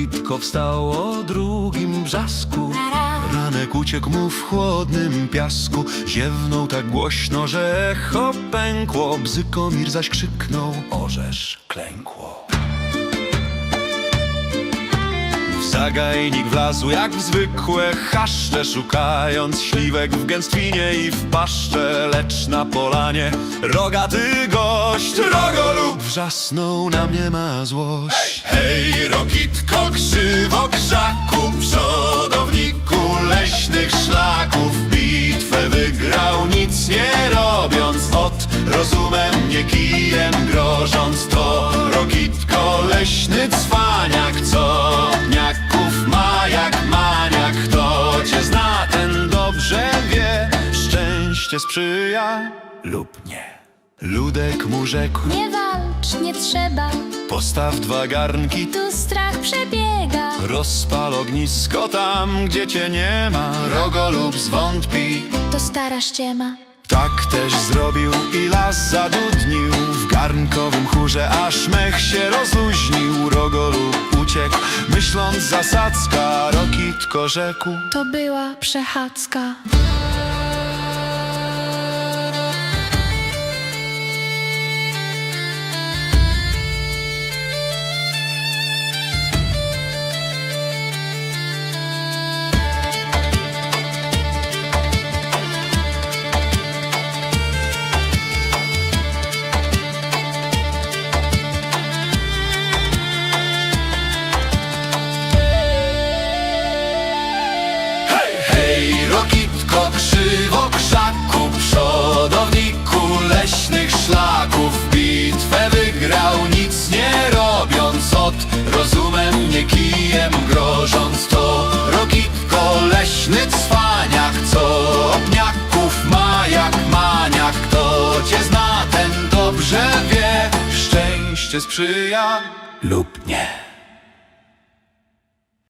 Rokitko wstał o drugim brzasku. Ranek uciekł mu w chłodnym piasku. Ziewnął tak głośno, że echo pękło. Bzykomir zaś krzyknął Orzesz klękło. W zagajnik wlazł jak w zwykłe chaszcze Szukając śliwek w gęstwinie i w paszcze Lecz na polanie. Rogaty gość Rogolub wrzasnął na mnie ma złość. Hej, rokitko, rozumem nie kijem grożąc To. Rokitko leśny cwaniak Co? Dniaków ma jak maniak Kto cię zna ten dobrze wie. Szczęście sprzyja lub nie. Ludek mu rzekł Nie walcz, nie trzeba, Postaw dwa garnki. Tu strach przebiega. Rozpal ognisko tam, gdzie cię nie ma. Rogo lub zwątpi. To stara ściema. Tak też zrobił i las zadudnił. W garnkowym chórze aż mech się rozluźnił. Rogo lub uciekł, myśląc zasadzka. Rokitko rzekł? To była przechadzka. Grożąc To Rokitko, leśny cwaniak Co opniaków ma jak maniak. Kto cię zna, ten dobrze wie Szczęście sprzyja lub nie